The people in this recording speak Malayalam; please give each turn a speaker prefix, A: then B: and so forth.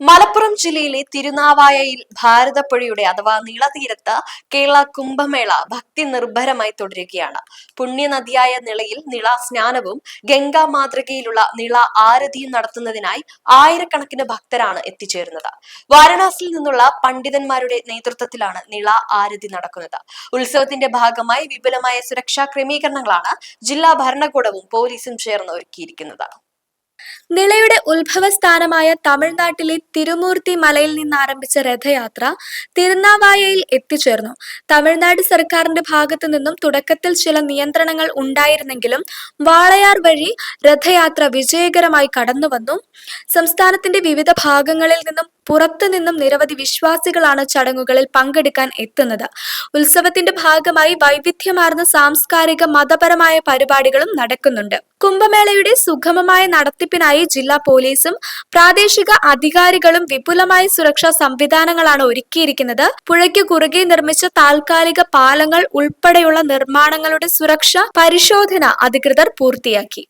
A: മലപ്പുറം ജില്ലയിലെ തിരുനാവായയിൽ ഭാരതപ്പുഴയുടെ അഥവാ നീളതീരത്ത് കേരള കുംഭമേള ഭക്തി നിർഭരമായി തുടരുകയാണ്. പുണ്യനദിയായ നിളയിൽ നിള സ്നാനവും ഗംഗാ മാതൃകയിലുള്ള നിള ആരതിയും നടത്തുന്നതിനായി ആയിരക്കണക്കിന് ഭക്തരാണ് എത്തിച്ചേരുന്നത്. വാരണാസിയിൽ നിന്നുള്ള പണ്ഡിതന്മാരുടെ നേതൃത്വത്തിലാണ് നിള ആരതി നടക്കുന്നത്. ഉത്സവത്തിന്റെ ഭാഗമായി വിപുലമായ സുരക്ഷാ ക്രമീകരണങ്ങളാണ് ജില്ലാ ഭരണകൂടവും പോലീസും ചേർന്ന് ഒരുക്കിയിരിക്കുന്നത്.
B: നിളയുടെ ഉത്ഭവസ്ഥാനമായ തമിഴ്നാട്ടിലെ തിരുമൂർത്തി മലയിൽ നിന്ന് ആരംഭിച്ച രഥയാത്ര തിരുനാവായയിൽ എത്തിച്ചേർന്നു. തമിഴ്നാട് സർക്കാരിന്റെ ഭാഗത്തു നിന്നും തുടക്കത്തിൽ ചില നിയന്ത്രണങ്ങൾ ഉണ്ടായിരുന്നെങ്കിലും വാളയാർ വഴി രഥയാത്ര വിജയകരമായി കടന്നുവന്നു. സംസ്ഥാനത്തിന്റെ വിവിധ ഭാഗങ്ങളിൽ നിന്നും പുറത്തു നിന്നും നിരവധി വിശ്വാസികളാണ് ചടങ്ങുകളിൽ പങ്കെടുക്കാൻ എത്തുന്നത്. ഉത്സവത്തിന്റെ ഭാഗമായി വൈവിധ്യമാർന്ന സാംസ്കാരിക മതപരമായ പരിപാടികളും നടക്കുന്നുണ്ട്. കുംഭമേളയുടെ സുഗമമായ നടത്തിപ്പിനായി ജില്ലാ പോലീസും പ്രാദേശിക അധികാരികളും വിപുലമായ സുരക്ഷാ സംവിധാനങ്ങളാണ് ഒരുക്കിയിരിക്കുന്നത്. പുഴയ്ക്ക് കുറുകെ നിർമ്മിച്ച താൽക്കാലിക പാലങ്ങൾ ഉൾപ്പെടെയുള്ള നിർമ്മാണങ്ങളുടെ സുരക്ഷ പരിശോധന അധികൃതർ പൂർത്തിയാക്കി.